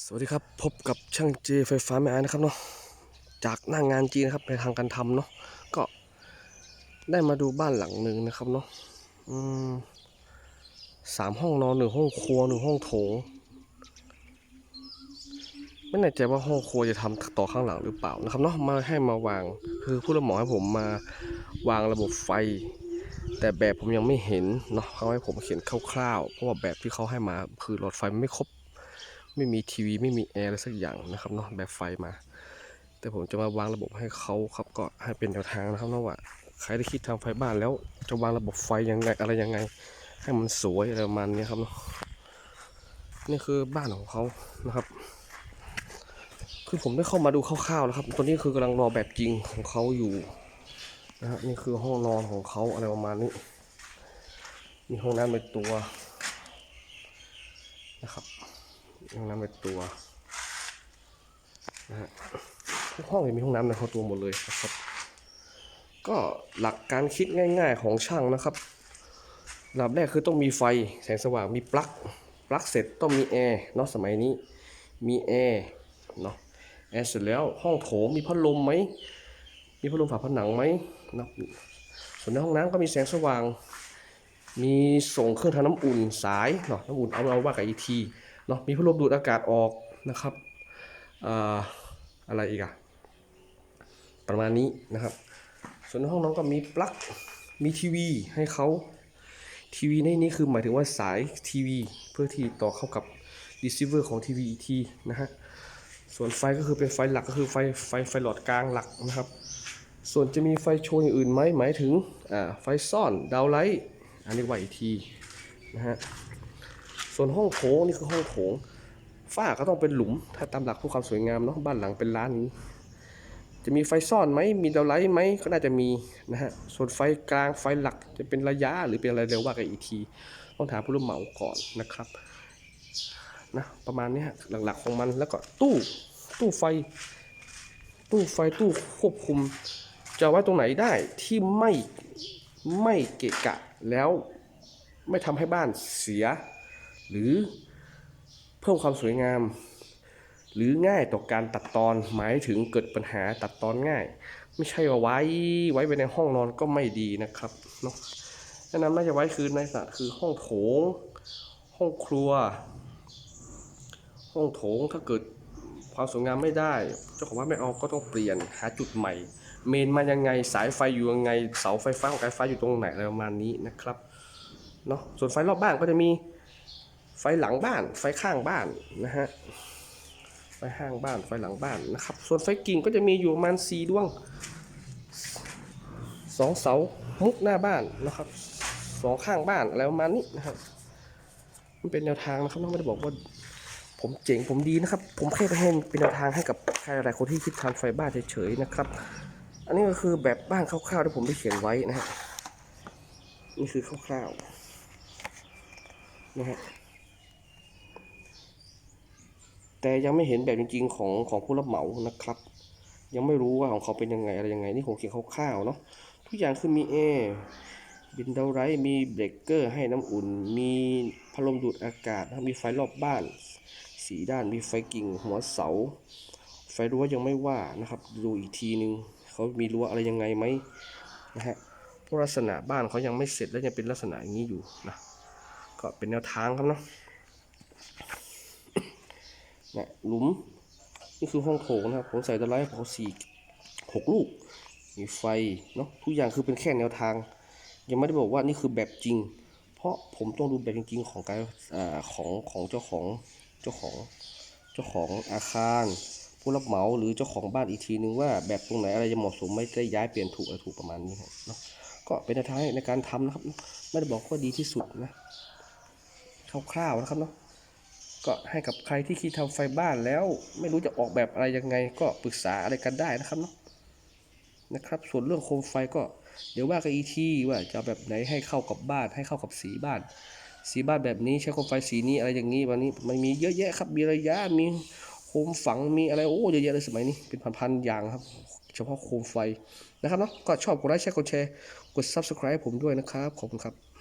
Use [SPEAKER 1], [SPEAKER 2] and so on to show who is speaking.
[SPEAKER 1] สวัสดีครับ พบกับช่างเจไฟฟ้าแม่ไอนะครับเนาะจากหน้างงานจีนนะครับในทางการทำเนาะก็ได้มาดูบ้านหลังหนึ่งนะครับเนาะสามห้องนอนหนึ่งห้องครัวหนึ่งห้องโถง ไม่แน่ใจว่าห้องครัวจะทำต่อข้างหลังหรือเปล่านะครับเนาะมาให้มาวางคือผู้รับเหมาให้ผมมาวางระบบไฟ แต่แบบผมยังไม่เห็นเนาะเขาให้ผมเขียนคร่าวๆเพราะว่าแบบที่เขาให้มาคือหลอดไฟไม่ครบ ไม่มีทีวีไม่มีแอร์อะไรสักอย่างนะครับเนาะแบบไฟมา แต่ผมจะมาวางระบบให้เขาครับก็ให้เป็นแนวทางนะครับเนาะว่าใครที่คิดทำไฟบ้านแล้วจะวางระบบไฟยังไงอะไรยังไง ให้มันสวยอะไรประมาณนี้ครับเนาะนี่คือบ้านของเขานะครับ คือผมได้เข้ามาดูคร่าวๆแล้วครับตอนนี้คือกำลังรอแบบจริงของเขาอยู่นะฮะนี่คือห้องนอนของเขาอะไรประมาณนี้ มีห้องน้ำเป็นตัวนะครับ ห้องน้ำในตัวนะฮะทุกห้องเลยมีห้องน้ำในตัวหมดเลยนะครับ ก็หลักการคิดง่าย ๆของช่างนะครับลำดับแรกคือต้องมีไฟแสงสว่างมีปลั๊กปลั๊กเสร็จต้องมีแอร์เนาะสมัยนี้มีแอร์เนาะแอร์เสร็จแล้วห้องโถงมีพัดลมไหมมีพัดลมฝาผนังไหมนะส่วนในห้องน้ำก็มีแสงสว่าง มีส่งเครื่องทำน้ำอุ่นสายเนาะน้ำอุ่นเอาเราว่ากับอีที เนาะมีพัดลมดูดอากาศออกนะครับออะไรอีกอะประมาณนี้นะครับ ส่วนในห้องน้องก็มีปลั๊กมีทีวีให้เขาทีวีในนี้คือหมายถึงว่าสายทีวี เพื่อที่ต่อเข้ากับรีเซิเวอร์ของทีวีอีกทีนะฮะส่วนไฟก็คือเป็นไฟหลักก็คือไฟไฟไฟหลอดกลางหลักนะครับ ส่วนจะมีไฟโชว์อย่างอื่นไหมหมายถึงไฟซ่อนดาวไลท์อันนี้ว่าอีกทีนะฮะ ส่วนห้องโถงนี่คือห้องโถงฝ้าก็ต้องเป็นหลุม ถ้าตามหลักเพื่อความสวยงามเนาะบ้านหลังเป็นล้านนี้ จะมีไฟซ่อนไหมมีดาวไลท์ไหมก็น่าจะมีนะฮะส่วนไฟกลางไฟหลักจะเป็นระยะหรือเป็นอะไรเร็วว่ากันอีกทีต้องถามผู้รับเหมาก่อนนะครับนะประมาณนี้ฮะหลักๆของมันแล้วก็ตู้ตู้ไฟ ตู้ไฟตู้ควบคุม จะไว้ตรงไหนได้ที่ไม่ไม่เกะกะแล้วไม่ทำให้บ้านเสีย หรือเพิ่มความสวยงาม หรือง่ายต่อการตัดตอนหมายถึงเกิดปัญหาตัดตอนง่าย ไม่ใช่ว่าไว้ไว้ไว้ในห้องนอนก็ไม่ดีนะครับเนาะแนะนำน่าจะไว้คือในสระคือห้องโถง ห้องครัว ห้องโถงถ้าเกิดความสวยงามไม่ได้ เจ้าของบ้านไม่เอาก็ต้องเปลี่ยนหาจุดใหม่ เมนมายังไงสายไฟอยู่ยังไงเสาไฟฟ้าของการไฟอยู่ตรงไหนอะไรประมาณนี้นะครับเนาะส่วนไฟรอบบ้านก็จะมี ไฟหลังบ้าน ไฟข้างบ้านนะฮะไฟข้างบ้านไฟหลังบ้านนะครับ ส่วนไฟกิ่งก็จะมีอยู่ประมาณสี่ดวงสองเสามุกหน้าบ้านนะครับสองข้างบ้านอะไรประมาณนี้นะครับ มันเป็นแนวทางนะครับไม่ได้บอกว่าผมเจ๋งผมดีนะครับ ผมแค่ให้เป็นแนวทางให้กับใครหลายคนที่คิดทำไฟบ้านเฉยๆนะครับ อันนี้ก็คือแบบบ้านคร่าวๆที่ผมได้เขียนไว้นะฮะนี่คือคร่าวๆนะฮะ แต่ยังไม่เห็นแบบจริง ๆ ของของผู้รับเหมานะครับ ยังไม่รู้ว่าของเขาเป็นยังไงอะไรยังไงนี่ผมเขียนคร่าวๆเนาะทุกอย่างคือมีแอร์บินเดาไรท์มีเบรกเกอร์ให้น้ำอุ่น มีพัดลมดูดอากาศมีไฟรอบบ้านสีด้านมีไฟกิ่งหัวเสา ไฟรั้วยังไม่ว่านะครับ ดูอีกทีนึงเขามีรั้วอะไรยังไงไหมนะฮะเพราะลักษณะบ้านเขายังไม่เสร็จและยังเป็นลักษณะอย่างนี้อยู่นะก็เป็นแนวทางครับเนาะ นะหลุมนี่คือห้องโถงนะครับผมใส่ตะไลท์ขอสี่หกลูกมีไฟเนาะทุกอย่างคือเป็นแค่แนวทาง ยังไม่ได้บอกว่านี่คือแบบจริง เพราะผมต้องดูแบบจริงๆของการอ่าของของเจ้าของเจ้าของเจ้าของอาคาร ผู้รับเหมาหรือเจ้าของบ้านอีกทีนึงว่าแบบตรงไหนอะไรจะเหมาะสมไม่ได้ย้ายเปลี่ยนถูกอะไรถูกประมาณนี้ครับเนาะก็เป็นแนวทางในการทำนะครับ ไม่ได้บอกว่าดีที่สุดนะคร่าวๆนะครับเนาะ ก็ให้กับใครที่คิดทำไฟบ้านแล้ว ไม่รู้จะออกแบบอะไรยังไง ก็ปรึกษาอะไรกันได้นะครับเนาะนะครับ ส่วนเรื่องโคมไฟก็เดี๋ยวว่ากันอีกทีว่าจะแบบไหนให้เข้ากับบ้าน ให้เข้ากับสีบ้าน สีบ้านแบบนี้ใช้โคมไฟสีนี้อะไรอย่างนี้วันนี้มันมีเยอะแยะครับ มีระยะมีโคมฝังมีอะไรโอ้เยอะแยะเลยสมัยนี้เป็นพันๆอย่างครับ เฉพาะโคมไฟนะครับเนาะก็ชอบกดไลค์แชร์กดแชร์กด subscribe ผมด้วยนะครับขอบคุณครับ